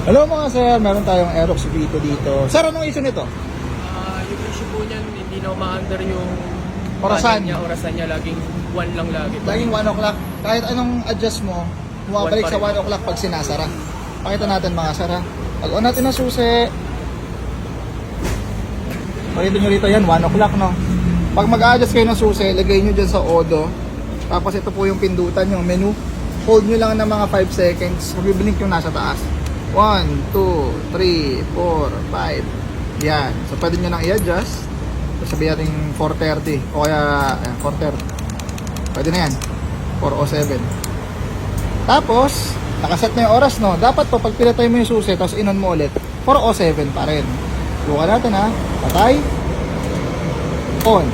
Hello mga sir, meron tayong Aerox V2 dito. Sir, anong issue nito? Ah, yung issue po niyan, hindi na ma-under yung Orasan. niya, orasan niya, laging 1 lang lagi. Laging 1 o'clock. Kahit anong adjust mo, bumabalik One sa rin. 1 o'clock pag sinasara. Pakita natin mga sir ha. Pag on natin ang susi, pakita nyo rito yan, 1 o'clock no. Pag mag-adjust kayo ng susi, lagay nyo dyan sa Odo. Tapos ito po yung pindutan yung menu. Hold nyo lang ng mga 5 seconds. Magbiblink yung nasa taas. 1, 2, 3, 4, 5. Yan. So pwede nyo nang i-adjust. So, sabihin natin 4.30 o kaya ayan, 4.30. Pwede na yan. 4.07. Tapos, nakaset na yung oras, no? Dapat po, pag pinatay mo yung susi, tapos inon mo ulit, 4.07 pa rin. Buka natin, ha? Patay. On.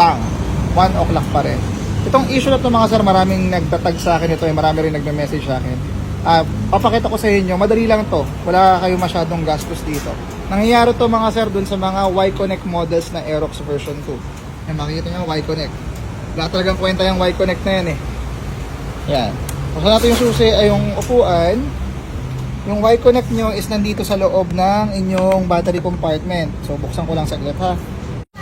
Pang. 1 o'clock pa rin. Itong issue na to mga sir, maraming nagtatag sa akin ito, eh, marami rin nagme-message sa akin. Ah, papakita ko sa inyo, madali lang to. Wala kayo masyadong gastos dito. Nangyayari to mga sir dun sa mga Y-Connect models na Aerox version 2. Yan, makikita nyo, Y-Connect. Wala talagang kwenta yung Y-Connect na yan eh. Yan. Buksan natin yung susi ay yung upuan. Yung Y-Connect nyo is nandito sa loob ng inyong battery compartment. So, buksan ko lang saglit ha.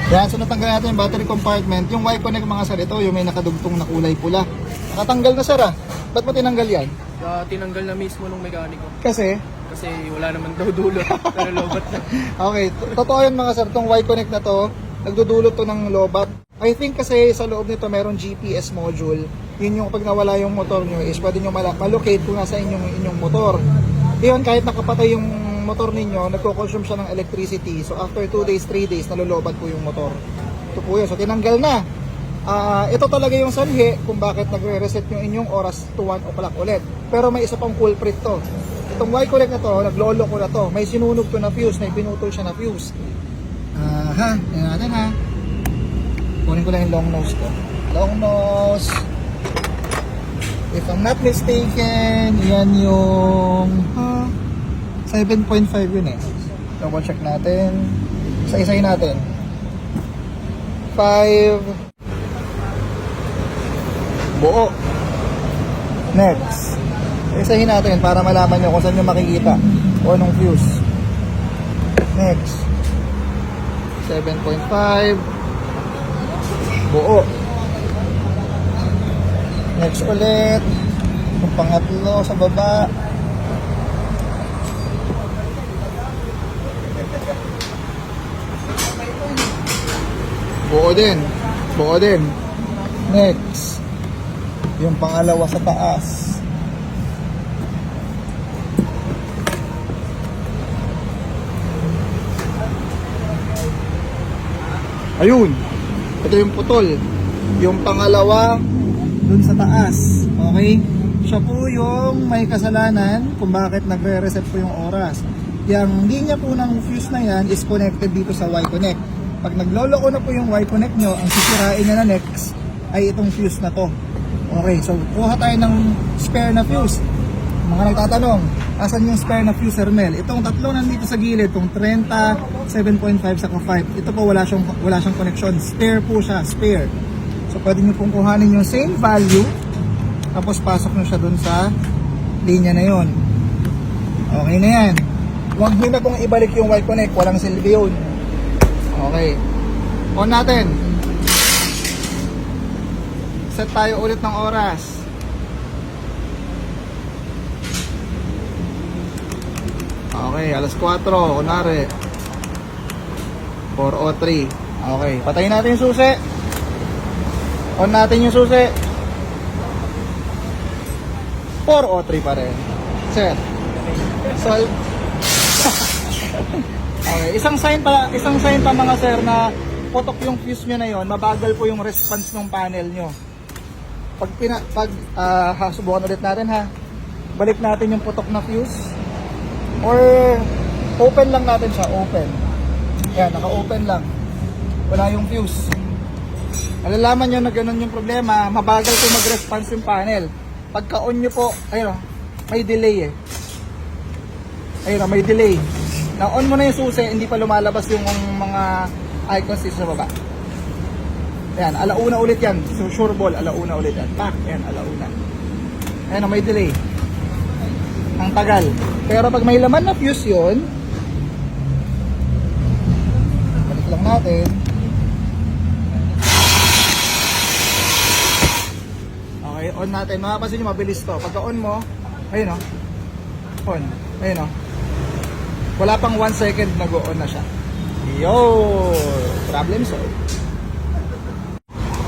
Yan, so natanggal natin yung battery compartment. Yung Y-Connect mga sir, ito yung may nakadugtong na kulay pula. Nakatanggal na sir ah. Ba't mo tinanggal yan? Ah, tinanggal na mismo nung mekaniko. Kasi, Kasi wala naman daw dulo. Pero lobat na. okay, to- totoo yan mga sir, itong Y-Connect na to, nagdudulot to ng lobat. I think kasi sa loob nito meron GPS module. Yun yung pag nawala yung motor nyo is pwede nyo malocate kung nasa inyong, inyong motor. Yun, kahit nakapatay yung motor ninyo, nagko-consume siya ng electricity. So after 2 days, 3 days, nalulobat po yung motor. Ito po yun. So tinanggal na. Ah, ito talaga yung sanhi kung bakit nagre-reset yung inyong oras to 1 o'clock ulit. Pero may isa pang culprit to. Itong Y-Connect na to, naglolo ko na to. May sinunog to na fuse, may pinutol siya na fuse. Ah, ha, tingnan natin ha. Kunin ko lang yung long nose ko. Long nose. If I'm not mistaken, yan yung ha, 7.5 yun eh. Double check natin. Isa-isahin natin. 5 buo. Next. Isahin natin para malaman nyo kung saan nyo makikita o anong fuse. Next. 7.5 buo. Next ulit. Yung pangatlo sa baba. Buo din. Buo din. Next. Yung pangalawa sa taas. Ayun. Ito yung putol. Yung pangalawa dun sa taas. Okay? Siya po yung may kasalanan kung bakit nagre-reset po yung oras. Yung linya po ng fuse na yan is connected dito sa Y-Connect. Pag nagloloko na po yung Y-Connect nyo, ang sisirain na na next ay itong fuse na to. Okay, so kuha tayo ng spare na fuse. Mga nagtatanong, asan yung spare na fuse, Hermel? Itong tatlo nandito sa gilid, itong 30, 7.5 saka 5. Ito po wala siyang, wala siyang connection. Spare po siya, spare. So pwede nyo pong kuhanin yung same value, tapos pasok nyo siya dun sa linya na yon. Okay na yan. Huwag nyo na pong ibalik yung Y-Connect, walang silbi yun. Okay. On natin. Set tayo ulit ng oras. Okay, alas 4, kunwari. 4.03. Okay, patayin natin yung susi. On natin yung susi. 4.03 pa rin. Set. Solve. okay, isang sign pa, isang sign pa mga sir na putok yung fuse nyo na yon, mabagal po yung response ng panel nyo. Pag pina, pag ah, ha, subukan ulit natin ha. Balik natin yung putok na fuse. Or open lang natin siya, open. Yan, naka-open lang. Wala yung fuse. Malalaman nyo na ganun yung problema, mabagal po mag-response yung panel. Pagka-on nyo po, ayun, may delay eh. Ayun, may delay. Na-on mo na yung susi, hindi pa lumalabas yung mga icons dito sa baba. Yan, alauna ulit yan. So, sure ball, alauna ulit yan. Pak, yan, alauna. Ayan, may delay. Ang tagal. Pero pag may laman na fuse yun, balik lang natin. Okay, on natin. Makapansin nyo, mabilis to. Pagka on mo, ayun o. On. Ayun o. Wala pang 1 second nag-on na siya. Yo! Problem solved.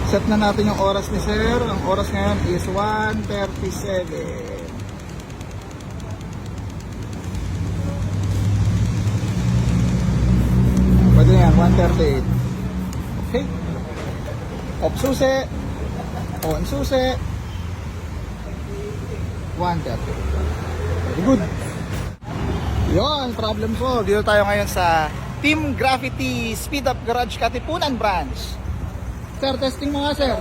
Set na natin yung oras ni Sir. Ang oras ngayon is 1.37. Pwede na yan, 1.38. Okay. Off susi. On susi. 1.30. Very good. Yon, problem solved. Dito tayo ngayon sa Team Graffiti Speed Up Garage Katipunan Branch. Sir, testing mo nga, sir.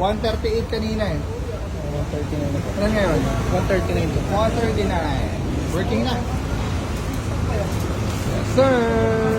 138 kanina eh. 139 na po. Ano ngayon? 139 po. 139. Working na. Yes, sir.